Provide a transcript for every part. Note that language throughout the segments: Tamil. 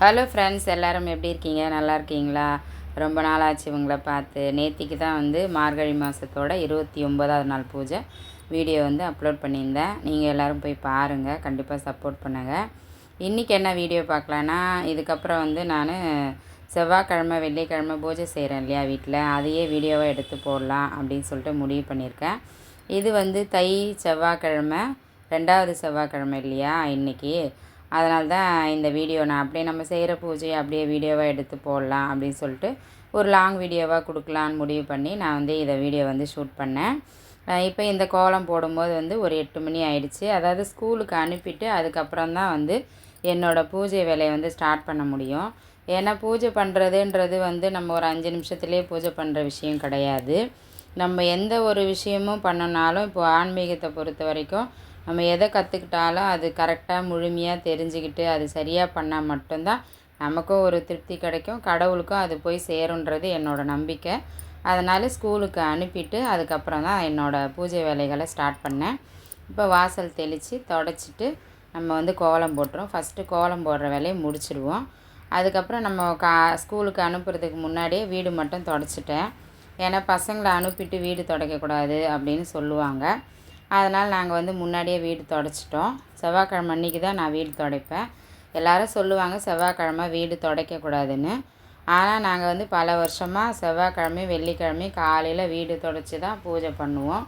ஹலோ ஃப்ரெண்ட்ஸ் எல்லாரும் எப்படி இருக்கீங்க? நல்லா இருக்கீங்களா? ரொம்ப நாள் ஆச்சு இவங்கள பார்த்து. நேத்திக்கு தான் வந்து மார்கழி மாதத்தோட இருபத்தி ஒன்பதாவது நாள் பூஜை. வீடியோ வந்து அப்லோட் பண்ணியிருந்தேன். நீங்கள் எல்லோரும் போய் பாருங்கள் கண்டிப்பாக சப்போர்ட் பண்ணுங்கள் இன்றைக்கி என்ன வீடியோ பார்க்கலான்னா இதுக்கப்புறம் வந்து நான் செவ்வாய்க்கிழமை வெள்ளிக்கிழமை பூஜை செய்கிறேன் இல்லையா வீட்டில் அதையே வீடியோவை எடுத்து போடலாம் அப்படின்னு சொல்லிட்டு முடிவு பண்ணியிருக்கேன். இது வந்து தை செவ்வாய்க்கிழமை ரெண்டாவது செவ்வாய்க்கிழமை இல்லையா இன்றைக்கி அதனால தான் இந்த வீடியோ நான் அப்படியே நம்ம செய்கிற பூஜையை அப்படியே வீடியோவாக எடுத்து போடலாம் அப்படின்னு சொல்லிட்டு ஒரு லாங் வீடியோவாக கொடுக்கலான்னு முடிவு பண்ணி நான் வந்து இதை வீடியோ வந்து ஷூட் பண்ணேன். இப்போ இந்த கோலம் போடும்போது வந்து ஒரு எட்டு மணி ஆயிடுச்சு. அதாவது ஸ்கூலுக்கு அனுப்பிட்டு அதுக்கப்புறம் தான் வந்து என்னோடய பூஜை வேலையை வந்து ஸ்டார்ட் பண்ண முடியும். ஏன்னா பூஜை பண்ணுறதுன்றது வந்து நம்ம ஒரு அஞ்சு நிமிஷத்துலேயே பூஜை பண்ணுற விஷயம் கிடையாது. நம்ம எந்த ஒரு விஷயமும் பண்ணனாலும் இப்போ ஆன்மீகத்தை பொறுத்த வரைக்கும் நம்ம எதை கற்றுக்கிட்டாலும் அது கரெக்டாக முழுமையாக தெரிஞ்சுக்கிட்டு அது சரியாக பண்ணால் மட்டும்தான் நமக்கும் ஒரு திருப்தி கிடைக்கும். கடவுளுக்கும் அது போய் சேருன்றது என்னோடய நம்பிக்கை. அதனால் ஸ்கூலுக்கு அனுப்பிட்டு அதுக்கப்புறம் தான் என்னோடய பூஜை வேலைகளை ஸ்டார்ட் பண்ணேன். இப்போ வாசல் தெளித்து தொடச்சிட்டு நம்ம வந்து கோலம் போட்டுரும் ஃபஸ்ட்டு கோலம் போடுற வேலையை முடிச்சிடுவோம் அதுக்கப்புறம் நம்ம கா ஸ்கூலுக்கு அனுப்புறதுக்கு முன்னாடியே வீடு மட்டும் தொடச்சிட்டேன். ஏன்னா பசங்களை அனுப்பிட்டு வீடு துடைக்கக்கூடாது அப்படின்னு சொல்லுவாங்க. அதனால் நாங்கள் வந்து முன்னாடியே வீடு தொடச்சிட்டோம். செவ்வாய்க்கிழமை அன்றைக்கி தான் நான் வீடு துடைப்பேன். எல்லோரும் சொல்லுவாங்க செவ்வாய்க்கிழமை வீடு துடைக்கக்கூடாதுன்னு. ஆனால் நாங்கள் வந்து பல வருஷமாக செவ்வாய்க்கிழமையும் வெள்ளிக்கிழமையும் காலையில் வீடு தொடச்சி தான் பூஜை பண்ணுவோம்.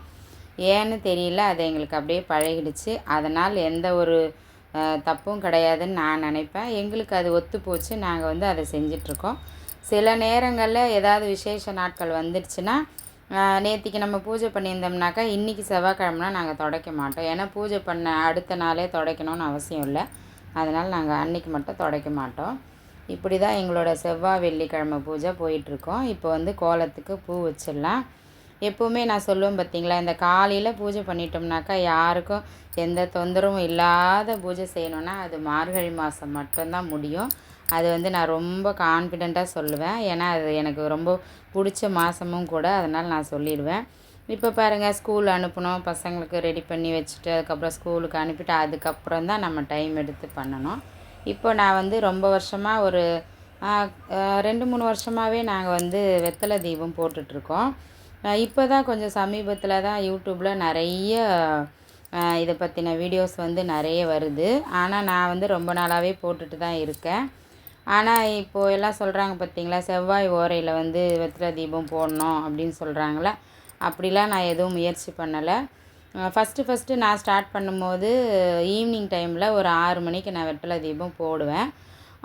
ஏன்னு தெரியல அது எங்களுக்கு அப்படியே பழகிடுச்சு. அதனால் எந்த ஒரு தப்பும் கிடையாதுன்னு நான் நினைப்பேன். எங்களுக்கு அது ஒத்து போச்சு. நாங்கள் வந்து அதை செஞ்சிட்ருக்கோம். சில நேரங்களில் ஏதாவது விசேஷ நாட்கள் வந்துடுச்சுன்னா நேற்றுக்கு நம்ம பூஜை பண்ணியிருந்தோம்னாக்கா இன்றைக்கி செவ்வாய்க்கிழமைனா நாங்கள் துடைக்க மாட்டோம். ஏன்னா பூஜை பண்ண அடுத்த நாளே துடைக்கணும்னு அவசியம் இல்லை. அதனால் நாங்கள் அன்றைக்கி மட்டும் துடைக்க மாட்டோம். இப்படி தான் எங்களோட செவ்வாய் வெள்ளிக்கிழமை பூஜை போயிட்டுருக்கோம். இப்போ வந்து கோலத்துக்கு பூ வச்சிடலாம். எப்போவுமே நான் சொல்லுவேன் பார்த்தீங்களா இந்த காலையில் பூஜை பண்ணிட்டோம்னாக்கா யாருக்கும் எந்த தொந்தரவும் இல்லாத பூஜை செய்யணுன்னா அது மார்கழி மாதம் மட்டும்தான் முடியும். அது வந்து நான் ரொம்ப கான்ஃபிடெண்ட்டாக சொல்லுவேன். ஏன்னா அது எனக்கு ரொம்ப பிடிச்ச மாதமும் கூட அதனால் நான் சொல்லிடுவேன். இப்போ பாருங்கள் ஸ்கூல் அனுப்பணும் பசங்களுக்கு ரெடி பண்ணி வச்சுட்டு அதுக்கப்புறம் ஸ்கூலுக்கு அனுப்பிட்டு அதுக்கப்புறம் தான் நம்ம டைம் எடுத்து பண்ணணும். இப்போ நான் வந்து ரொம்ப வருஷமாக ஒரு ரெண்டு மூணு வருஷமாகவே நாங்கள் வந்து வெத்தலை தீபம் போட்டுட்ருக்கோம். இப்போ தான் கொஞ்சம் சமீபத்தில் தான் யூடியூப்பில் நிறைய இதை பற்றின வீடியோஸ் வந்து நிறைய வருது. ஆனால் நான் வந்து ரொம்ப நாளாகவே போட்டுட்டு தான் இருக்கேன். ஆனால் இப்போது எல்லாம் சொல்கிறாங்க பார்த்தீங்களா செவ்வாய் ஓரையில் வந்து வெத்தலை தீபம் போடணும் அப்படின்னு சொல்கிறாங்களே அப்படிலாம் நான் எதுவும் முயற்சி பண்ணலை. ஃபஸ்ட்டு ஃபஸ்ட்டு நான் ஸ்டார்ட் பண்ணும்போது ஈவினிங் டைமில் ஒரு ஆறு மணிக்கு நான் வெத்தலை தீபம் போடுவேன்.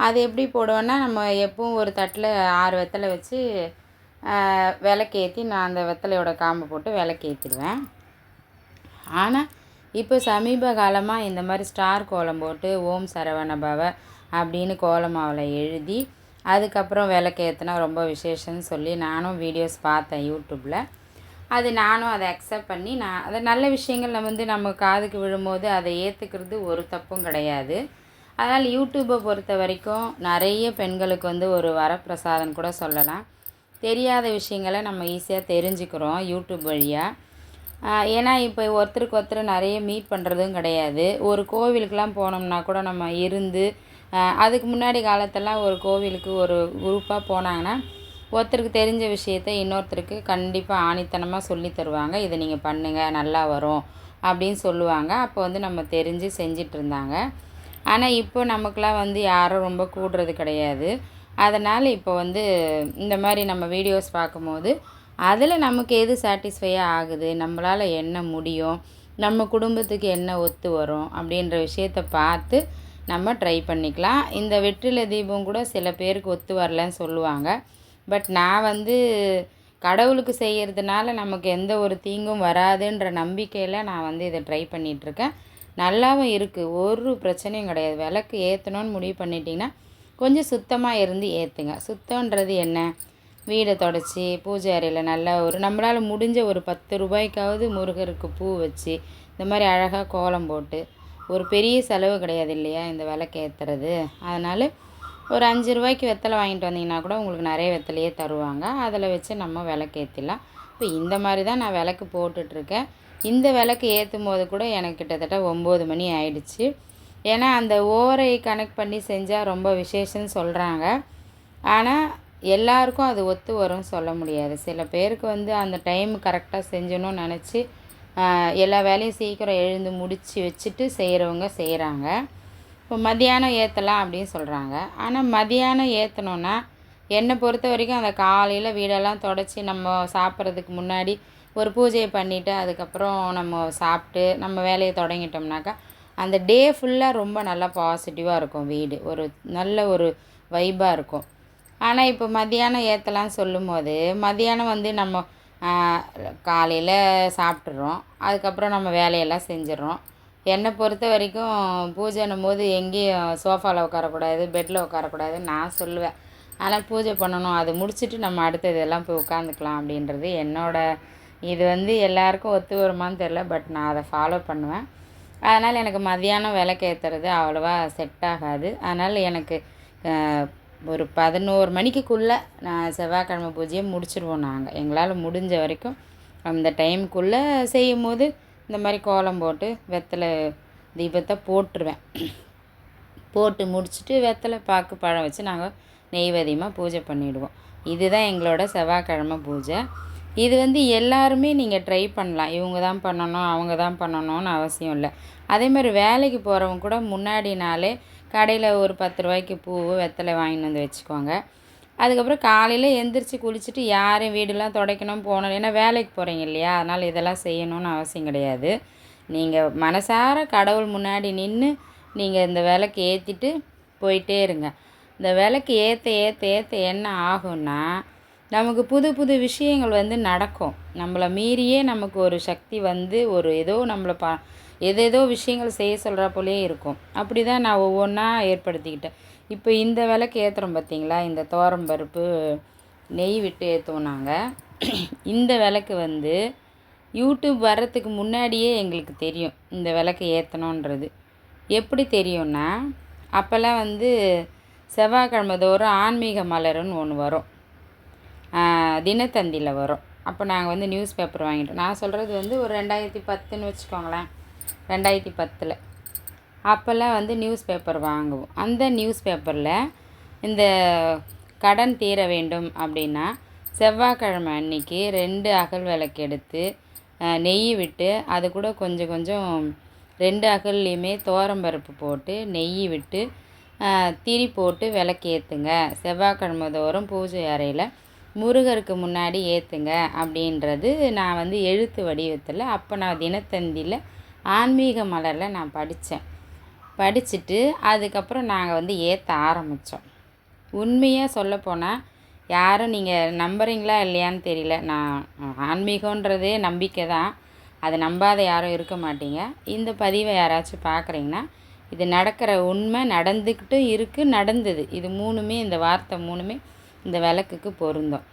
அது எப்படி போடுவேன்னா நம்ம எப்பவும் ஒரு தட்டில் ஆறு வெத்தலை வச்சு விளக்கேற்றி நான் அந்த வெத்தலையோட காம்பை போட்டு விளக்கேற்றிடுவேன் ஆனால் இப்போ சமீப காலமாக இந்த மாதிரி ஸ்டார் கோலம் போட்டு ஓம் சரவண பவ அப்படின்னு கோலமாவில் எழுதி அதுக்கப்புறம் விளக்கேற்றினா ரொம்ப விசேஷம்னு சொல்லி நானும் வீடியோஸ் பார்த்தேன் யூடியூப்பில் அது நானும் அதை அக்செப்ட் பண்ணி நான் அதை நல்ல விஷயங்கள் நம்ம வந்து நம்ம காதுக்கு விழும்போது அதை ஏற்றுக்கிறது ஒரு தப்பும் கிடையாது. அதனால் யூடியூப்பை பொறுத்த வரைக்கும் நிறைய பெண்களுக்கு வந்து ஒரு வரப்பிரசாதம் கூட சொல்லலாம். தெரியாத விஷயங்களை நம்ம ஈஸியாக தெரிஞ்சுக்கிறோம் யூடியூப் வழியாக ஏன்னா இப்போ ஒருத்தருக்கு ஒருத்தர் நிறைய மீட் பண்ணுறதும் கிடையாது. ஒரு கோவிலுக்கெலாம் போனோம்னா கூட நம்ம இருந்து அதுக்கு முன்னாடி காலத்தெல்லாம் ஒரு கோவிலுக்கு ஒரு குரூப்பாக போனாங்கன்னா ஒருத்தருக்கு தெரிஞ்ச விஷயத்த இன்னொருத்தருக்கு கண்டிப்பாக ஆணித்தனமாக சொல்லி தருவாங்க. இதை நீங்கள் பண்ணுங்கள் நல்லா வரும் அப்படின்னு சொல்லுவாங்க. அப்போ வந்து நம்ம தெரிஞ்சு செஞ்சிட்டு இருந்தாங்க. ஆனால் இப்போ நமக்கெலாம் வந்து யாரும் ரொம்ப கூடுறது கிடையாது. அதனால் இப்போ வந்து இந்த மாதிரி நம்ம வீடியோஸ் பார்க்கும்போது அதில் நமக்கு எது சாட்டிஸ்ஃபையாக ஆகுது? நம்மளால் என்ன முடியும்? நம்ம குடும்பத்துக்கு என்ன ஒத்து வரும்? அப்படின்ற விஷயத்த பார்த்து நம்ம ட்ரை பண்ணிக்கலாம். இந்த வெற்றிலை தீபம் கூட சில பேருக்கு ஒத்து வரலன்னு சொல்லுவாங்க. பட் நான் வந்து கடவுளுக்கு செய்கிறதுனால நமக்கு எந்த ஒரு தீங்கும் வராதுன்ற நம்பிக்கையில் நான் வந்து இதை ட்ரை பண்ணிகிட்ருக்கேன் நல்லாவும் இருக்குது ஒரு பிரச்சனையும் கிடையாது. விளக்கு ஏற்றணும்னு முடிவு பண்ணிட்டிங்கன்னா கொஞ்சம் சுத்தமாக இருந்து ஏற்றுங்க சுத்தன்றது என்ன? வீடை தொடச்சி பூஜை அறையில் நல்லா ஒரு நம்மளால் முடிஞ்ச ஒரு பத்து ரூபாய்க்காவது முருகருக்கு பூ வச்சு இந்த மாதிரி அழகாக கோலம் போட்டு ஒரு பெரிய செலவு கிடையாது இல்லையா இந்த விளக்கு ஏற்றுறது அதனால் ஒரு அஞ்சு ரூபாய்க்கு வெத்தலை வாங்கிட்டு வந்தீங்கன்னா கூட உங்களுக்கு நிறைய வெத்தலையே தருவாங்க. அதில் வச்சு நம்ம விளக்கு ஏற்றிடலாம் இப்போ இந்த மாதிரி தான் நான் விளக்கு போட்டுட்ருக்கேன். இந்த விளக்கு ஏற்றும் போது கூட எனக்கு கிட்டத்தட்ட ஒம்பது மணி ஆயிடுச்சு. ஏன்னா அந்த ஓரை கனெக்ட் பண்ணி செஞ்சால் ரொம்ப விசேஷம்னு சொல்கிறாங்க ஆனால் எல்லாருக்கும் அது ஒத்து வரும்னு சொல்ல முடியாது. சில பேருக்கு வந்து அந்த டைம் கரெக்டாக செஞ்சணும்னு நினச்சி எல்லா வேலையும் சீக்கிரம் எழுந்து முடித்து வச்சுட்டு செய்கிறவங்க செய்கிறாங்க இப்போ மதியானம் ஏற்றலாம் அப்படின்னு சொல்கிறாங்க ஆனால் மதியானம் ஏற்றணுன்னா என்னை பொறுத்த வரைக்கும் அந்த காலையில் வீடெல்லாம் தொடச்சி நம்ம சாப்பிட்றதுக்கு முன்னாடி ஒரு பூஜையை பண்ணிவிட்டு அதுக்கப்புறம் நம்ம சாப்பிட்டு நம்ம வேலையை தொடங்கிட்டோம்னாக்கா அந்த டே ஃபுல்லாக ரொம்ப நல்லா பாசிட்டிவாக இருக்கும் வீடு. ஒரு நல்ல ஒரு வைபாக இருக்கும். ஆனால் இப்போ மதியானம் ஏற்றலாம்னு சொல்லும் போது மதியானம் வந்து நம்ம காலையில் சாப்பிட்றோம் அதுக்கப்புறம் நம்ம வேலையெல்லாம் செஞ்சிடறோம். என்னை பொறுத்த வரைக்கும் பூஜைன்னும் போது எங்கேயும் சோஃபாவில் உட்காரக்கூடாது பெட்டில் உட்காரக்கூடாதுன்னு நான் சொல்லுவேன். ஆனால் பூஜை பண்ணணும். அது முடிச்சுட்டு நம்ம அடுத்தது எல்லாம் போய் உட்காந்துக்கலாம் அப்படின்றது என்னோடய இது வந்து எல்லாருக்கும் ஒத்து வருமான்னு தெரில பட் நான் அதை ஃபாலோ பண்ணுவேன். அதனால் எனக்கு மதியானம் விளக்கு ஏற்றுறது அவ்வளோவா செட் ஆகாது. அதனால் எனக்கு ஒரு பதினோரு மணிக்குள்ளே நான் செவ்வாய்க்கிழமை பூஜையை முடிச்சிடுவோம் நாங்கள் எங்களால் முடிஞ்ச வரைக்கும் அந்த டைமுக்குள்ளே செய்யும் போது இந்த மாதிரி கோலம் போட்டு வெத்தலை தீபத்தை போட்டுருவேன். போட்டு முடிச்சுட்டு வெத்தலை பாக்கு பழம் வச்சு நாங்கள் நெய்வேதியமாக பூஜை பண்ணிவிடுவோம் இதுதான் எங்களோட செவ்வாய்க்கிழமை பூஜை. இது வந்து எல்லாருமே நீங்கள் ட்ரை பண்ணலாம். இவங்க தான் பண்ணணும் அவங்க தான் பண்ணணும்னு அவசியம் இல்லை. அதே மாதிரி வேலைக்கு போகிறவங்க கூட முன்னாடி நாளே கடையில் ஒரு பத்து ரூபாய்க்கு பூ வெத்தலை வாங்கிட்டு வந்து வச்சுக்கோங்க அதுக்கப்புறம் காலையில் எந்திரிச்சு குளிச்சுட்டு யாரையும் வீடெல்லாம் துடைக்கணும் போகணும் ஏன்னா வேலைக்கு போகிறீங்க இல்லையா? அதனால் இதெல்லாம் செய்யணும்னு அவசியம் கிடையாது. நீங்கள் மனசார கடவுள் முன்னாடி நின்று நீங்கள் இந்த விளக்கு ஏற்றிட்டு போயிட்டே இருங்க. இந்த விளக்கு ஏற்ற ஏற்ற ஏற்ற என்ன ஆகும்னா நமக்கு புது புது விஷயங்கள் வந்து நடக்கும். நம்மளை மீறியே நமக்கு ஒரு சக்தி வந்து ஒரு ஏதோ நம்மளை பா எதேதோ விஷயங்கள் செய்ய சொல்கிறா போலே இருக்கும். அப்படி தான் நான் ஒவ்வொன்றா ஏற்படுத்திக்கிட்டேன். இப்போ இந்த விளக்கு ஏற்றுறோம் பார்த்தீங்களா இந்த பருப்பு நெய் விட்டு ஏற்றுவோம் நாங்கள் இந்த விளக்கு வந்து யூடியூப் வர்றதுக்கு முன்னாடியே எங்களுக்கு தெரியும் இந்த விளக்கு ஏற்றணுன்றது எப்படி தெரியும்னா அப்போல்லாம் வந்து செவ்வாய்க்கிழமை தோறும் ஆன்மீக மலர்னு ஒன்று வரும். தினத்தந்தியில் வரும். அப்போ நாங்கள் வந்து நியூஸ் பேப்பர் வாங்கிட்டோம். நான் சொல்கிறது வந்து ஒரு ரெண்டாயிரத்தி பத்துன்னு வச்சுக்கோங்களேன். ரெண்டாயிரத்தி பத்தில். அப்போல்லாம் வந்து நியூஸ் பேப்பர் வாங்குவோம். அந்த நியூஸ் பேப்பரில் இந்த கடன் தீர வேண்டும் அப்படின்னா செவ்வாய்க்கிழமை அன்னைக்கு ரெண்டு அகல் விளக்கு எடுத்து நெய் விட்டு அது கூட கொஞ்சம் கொஞ்சம் ரெண்டு அகல்லையுமே பருப்பு போட்டு நெய் விட்டு திரி போட்டு விளக்கு ஏற்றுங்க செவ்வாய்க்கிழமை தோறும் பூஜை அறையில் முருகருக்கு முன்னாடி ஏற்றுங்க அப்படின்றது நான் வந்து எழுத்து வடிவத்தில் அப்போ நான் தினத்தந்தியில் ஆன்மீக மலரில் நான் படித்தேன் படிச்சுட்டு அதுக்கப்புறம் நாங்கள் வந்து ஏற்ற ஆரம்பித்தோம் உண்மையாக சொல்லப்போனால் யாரும் நீங்கள் நம்புறீங்களா இல்லையான்னு தெரியல. நான் ஆன்மீகன்றதே நம்பிக்கை தான். அதை நம்பாத யாரும் இருக்க மாட்டீங்க. இந்த பதிவை யாராச்சும் பார்க்குறீங்கன்னா இது நடக்கிற உண்மை நடந்துக்கிட்டும் இருக்குது நடந்தது. இது மூணுமே இந்த வார்த்தை மூணுமே இந்த விளக்குக்கு பொருந்தும்.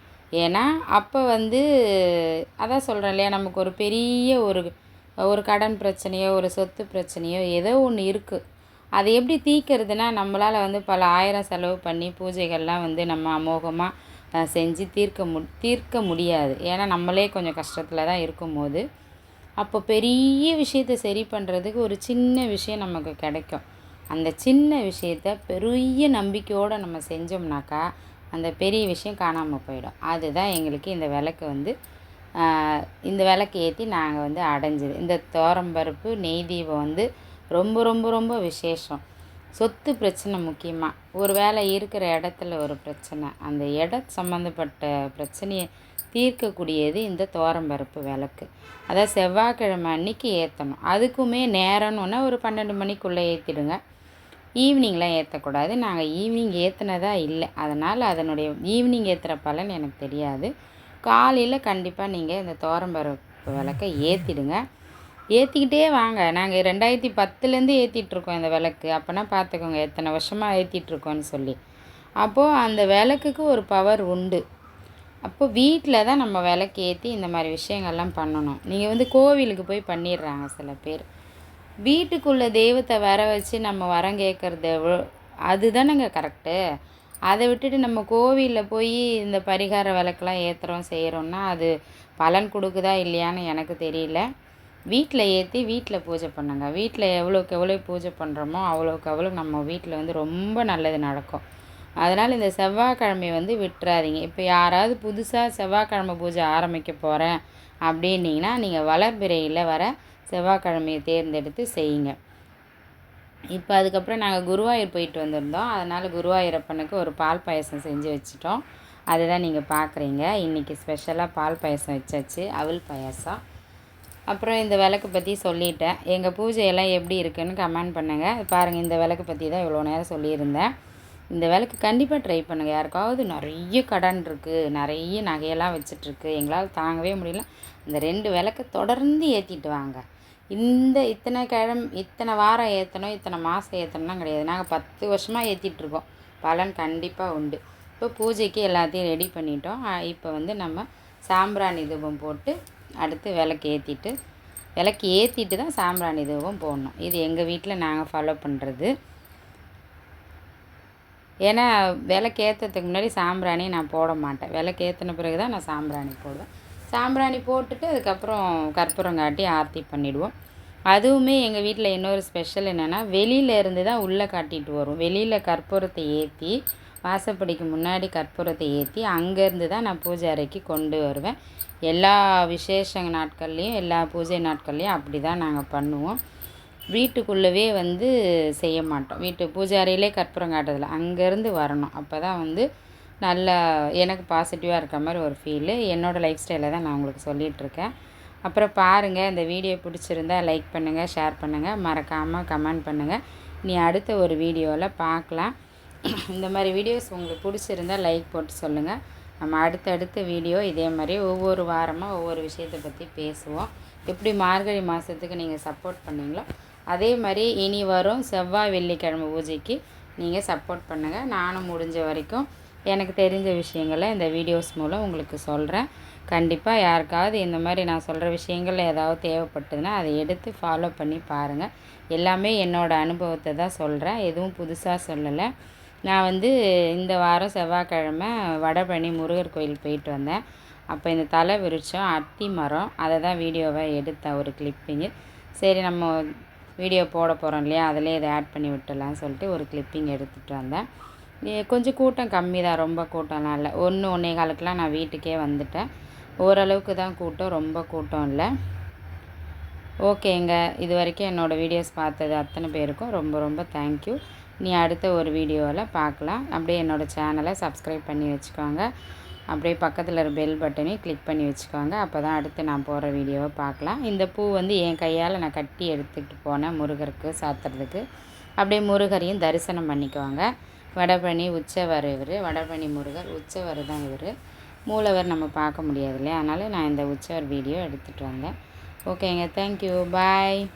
ஏன்னா அப்போ வந்து அதான் சொல்கிறேன் இல்லையா நமக்கு ஒரு பெரிய ஒரு ஒரு கடன் பிரச்சனையோ ஒரு சொத்து பிரச்சனையோ ஏதோ ஒன்று இருக்குது அதை எப்படி தீர்க்கறதுனா நம்மளால் வந்து பல ஆயிரம் செலவு பண்ணி பூஜைகள்லாம் வந்து நம்ம அமோகமாக செஞ்சு தீர்க்க மு தீர்க்க முடியாது. ஏன்னா நம்மளே கொஞ்சம் கஷ்டத்தில் தான் இருக்கும்போது. அப்போ பெரிய விஷயத்தை சரி பண்ணுறதுக்கு ஒரு சின்ன விஷயம் நமக்கு கிடைக்கும். அந்த சின்ன விஷயத்த பெரிய நம்பிக்கையோடு நம்ம செஞ்சோம்னாக்கா அந்த பெரிய விஷயம் காணாமல் போயிடும். அதுதான் எங்களுக்கு இந்த விளக்கு வந்து இந்த விளக்கு ஏற்றி நாங்கள் வந்து அடைஞ்சது. இந்த தோரம்பருப்பு நெய் தீபம் வந்து ரொம்ப ரொம்ப ரொம்ப விசேஷம். சொத்து பிரச்சனை முக்கியமாக ஒரு வேலை இருக்கிற இடத்துல ஒரு பிரச்சனை. அந்த இட சம்மந்தப்பட்ட பிரச்சனையை தீர்க்கக்கூடியது இந்த தோரம்பருப்பு விளக்கு. அதாவது செவ்வாய்க்கிழமை அன்னைக்கு ஏற்றணும் அதுக்குமே நேரம்னு ஒரு பன்னெண்டு மணிக்குள்ளே ஏற்றிடுங்க ஈவினிங்லாம் ஏற்றக்கூடாது நாங்கள் ஈவினிங் ஏற்றினதா இல்லை. அதனால் அதனுடைய ஈவினிங் ஏற்றுற பலன் எனக்கு தெரியாது. காலையில் கண்டிப்பாக நீங்கள் இந்த தோரம்பருப்பு விளக்கை ஏற்றிடுங்க ஏற்றிக்கிட்டே வாங்க. நாங்கள் ரெண்டாயிரத்தி பத்துலேருந்து ஏற்றிட்டுருக்கோம் இந்த விளக்கு. அப்போனா பார்த்துக்கோங்க எத்தனை வருஷமாக ஏற்றிட்டுருக்கோன்னு சொல்லி. அப்போது அந்த விளக்குக்கு ஒரு பவர் உண்டு. அப்போ வீட்டில் தான் நம்ம விளக்கு ஏற்றி இந்த மாதிரி விஷயங்கள்லாம் பண்ணணும். நீங்கள் வந்து கோவிலுக்கு போய் பண்ணிடுறாங்க சில பேர். வீட்டுக்குள்ளே தெய்வத்தை வர வச்சு நம்ம வரம் கேட்குறது அதுதானேங்க கரெக்டு அதை விட்டுட்டு நம்ம கோவிலில் போய் இந்த பரிகார விளக்கெல்லாம் ஏற்றுறோம் செய்கிறோன்னா அது பலன் கொடுக்குதா இல்லையான்னு எனக்கு தெரியல. வீட்டில் ஏற்றி வீட்டில் பூஜை பண்ணுங்க. வீட்டில் எவ்வளோக்கு எவ்வளோ பூஜை பண்ணுறோமோ அவ்வளோக்கு அவ்வளோ நம்ம வீட்டில் வந்து ரொம்ப நல்லது நடக்கும். அதனால் இந்த செவ்வாய்க்கிழமையை வந்து விட்டுறாதீங்க. இப்போ யாராவது புதுசாக செவ்வாய்க்கிழமை பூஜை ஆரம்பிக்க போகிறேன் அப்படின்னீங்கன்னா நீங்கள் வளர்பிறையில் வர செவ்வாய்க்கிழமையை தேர்ந்தெடுத்து செய்யுங்க. இப்போ அதுக்கப்புறம் நாங்கள் குருவாயூர் போயிட்டு வந்திருந்தோம். அதனால் குருவாயூரப்பனுக்கு ஒரு பால் பாயசம் செஞ்சு வச்சிட்டோம். அதுதான் நீங்கள் பார்க்குறீங்க இன்றைக்கி ஸ்பெஷலாக பால் பாயசம் வச்சாச்சு. அவல் பாயசம். அப்புறம் இந்த விளக்கு பற்றி சொல்லிட்டேன். எங்கள் பூஜையெல்லாம் எப்படி இருக்குன்னு கமெண்ட் பண்ணுங்கள் பாருங்கள் இந்த விளக்கு பற்றி தான் இவ்வளோ நேரம் சொல்லியிருந்தேன். இந்த விளக்கு கண்டிப்பாக ட்ரை பண்ணுங்கள் யாருக்காவது நிறைய கடன் இருக்குது நிறைய நகையெல்லாம் வச்சிட்ருக்கு எங்களால் தாங்கவே முடியல. இந்த ரெண்டு விளக்கை தொடர்ந்து ஏற்றிட்டு வாங்க. இந்த இத்தனை கிழம் இத்தனை வாரம் ஏற்றணும் இத்தனை மாதம் ஏற்றணும்லாம் கிடையாது. நாங்கள் பத்து வருஷமாக ஏற்றிட்டுருக்கோம் பலன் கண்டிப்பாக உண்டு. இப்போ பூஜைக்கு எல்லாத்தையும் ரெடி பண்ணிட்டோம். இப்போ வந்து நம்ம சாம்பிராணி தூபம் போட்டு அடுத்து விளக்கு ஏற்றிட்டு விளக்கு ஏற்றிட்டு தான் சாம்பிராணி தூபம் போடணும். இது எங்கள் வீட்டில் நாங்கள் ஃபாலோ பண்ணுறது ஏன்னா விளக்கு ஏற்றுறதுக்கு முன்னாடி சாம்பிராணி நான் போட மாட்டேன். விளக்கு ஏற்றின பிறகு தான் நான் சாம்பிராணி போடுவேன். சாம்பிராணி போட்டுட்டு அதுக்கப்புறம் கற்பூரம் காட்டி ஆர்த்தி பண்ணிவிடுவோம் அதுவுமே எங்கள் வீட்டில் இன்னொரு ஸ்பெஷல் என்னென்னா வெளியில் இருந்து தான் உள்ளே காட்டிட்டு வரும். வெளியில் கற்பூரத்தை ஏற்றி வாசப்படிக்கு முன்னாடி கற்பூரத்தை ஏற்றி அங்கேருந்து தான் நான் பூஜை அறைக்கு கொண்டு வருவேன். எல்லா விசேஷ நாட்கள்லேயும் எல்லா பூஜை நாட்கள்லேயும் அப்படி தான் நாங்கள் பண்ணுவோம். வீட்டுக்குள்ளவே வந்து செய்ய மாட்டோம். வீட்டு பூஜை அறையிலே கற்பூரம் காட்டுறதில்ல. அங்கேருந்து வரணும். அப்போ தான் வந்து நல்லா எனக்கு பாசிட்டிவாக இருக்க மாதிரி ஒரு ஃபீலு என்னோடய லைஃப் ஸ்டைலை தான் நான் உங்களுக்கு சொல்லிகிட்ருக்கேன் அப்புறம் பாருங்கள் இந்த வீடியோ பிடிச்சிருந்தா லைக் பண்ணுங்கள் ஷேர் பண்ணுங்கள் மறக்காமல் கமெண்ட் பண்ணுங்கள் நீ அடுத்த ஒரு வீடியோவில் பார்க்கலாம். இந்த மாதிரி வீடியோஸ் உங்களுக்கு பிடிச்சிருந்தா லைக் போட்டு சொல்லுங்கள் நம்ம அடுத்தடுத்த வீடியோ இதே மாதிரி ஒவ்வொரு வாரமாக ஒவ்வொரு விஷயத்தை பற்றி பேசுவோம். எப்படி மார்கழி மாதத்துக்கு நீங்கள் சப்போர்ட் பண்ணீங்களோ அதே மாதிரி இனி வரும் செவ்வாய் வெள்ளிக்கிழமை பூஜைக்கு நீங்கள் சப்போர்ட் பண்ணுங்கள் நானும் முடிஞ்ச வரைக்கும் எனக்கு தெரிஞ்ச விஷயங்களை இந்த வீடியோஸ் மூலம் உங்களுக்கு சொல்கிறேன் கண்டிப்பாக யாருக்காவது இந்த மாதிரி நான் சொல்கிற விஷயங்கள் ஏதாவது தேவைப்பட்டதுன்னா அதை எடுத்து ஃபாலோ பண்ணி பாருங்கள் எல்லாமே என்னோடய அனுபவத்தை தான் சொல்கிறேன் எதுவும் புதுசாக சொல்லலை. நான் வந்து இந்த வாரம் செவ்வாய்க்கிழமை வடபழனி முருகர் கோயில் போயிட்டு வந்தேன். அப்போ இந்த தலை விருட்சம் அத்தி மரம் அதை தான் வீடியோவை எடுத்தேன் ஒரு கிளிப்பிங்கு சரி நம்ம வீடியோ போட போகிறோம் இல்லையா? அதிலே இதை ஆட் பண்ணி விட்டுடலாம்னு சொல்லிட்டு ஒரு கிளிப்பிங் எடுத்துகிட்டு வந்தேன். கொஞ்சம் கூட்டம் கம்மி தான் ரொம்ப கூட்டம்லாம் இல்லை. ஒன்று ஒன்றே காலுக்கெலாம் நான் வீட்டுக்கே வந்துட்டேன். ஓரளவுக்கு தான் கூட்டம் ரொம்ப கூட்டம் இல்லை. ஓகேங்க இது வரைக்கும் என்னோடய வீடியோஸ் பார்த்தது அத்தனை பேருக்கும் ரொம்ப ரொம்ப தேங்க்யூ நீ அடுத்த ஒரு வீடியோவில் பார்க்கலாம். அப்படியே என்னோடய சேனலை சப்ஸ்கிரைப் பண்ணி வச்சுக்கோங்க. அப்படியே பக்கத்தில் ஒரு பெல் பட்டனையும் கிளிக் பண்ணி வச்சுக்கோங்க. அப்போ தான் அடுத்து நான் போகிற வீடியோவை பார்க்கலாம். இந்த பூ வந்து என் கையால் நான் கட்டி எடுத்துகிட்டு போனேன் முருகருக்கு சாத்துறதுக்கு. அப்படியே முருகரையும் தரிசனம் பண்ணிக்குவாங்க வடபழனி உச்சவர் இவர் வடபழனி முருகர் உச்சவர் தான் இவர். மூலவர் நம்ம பார்க்க முடியாது இல்லையா? அதனால் நான் இந்த உச்சவர் வீடியோ எடுத்துகிட்டு வந்தேன். ஓகேங்க தேங்க்யூ பாய்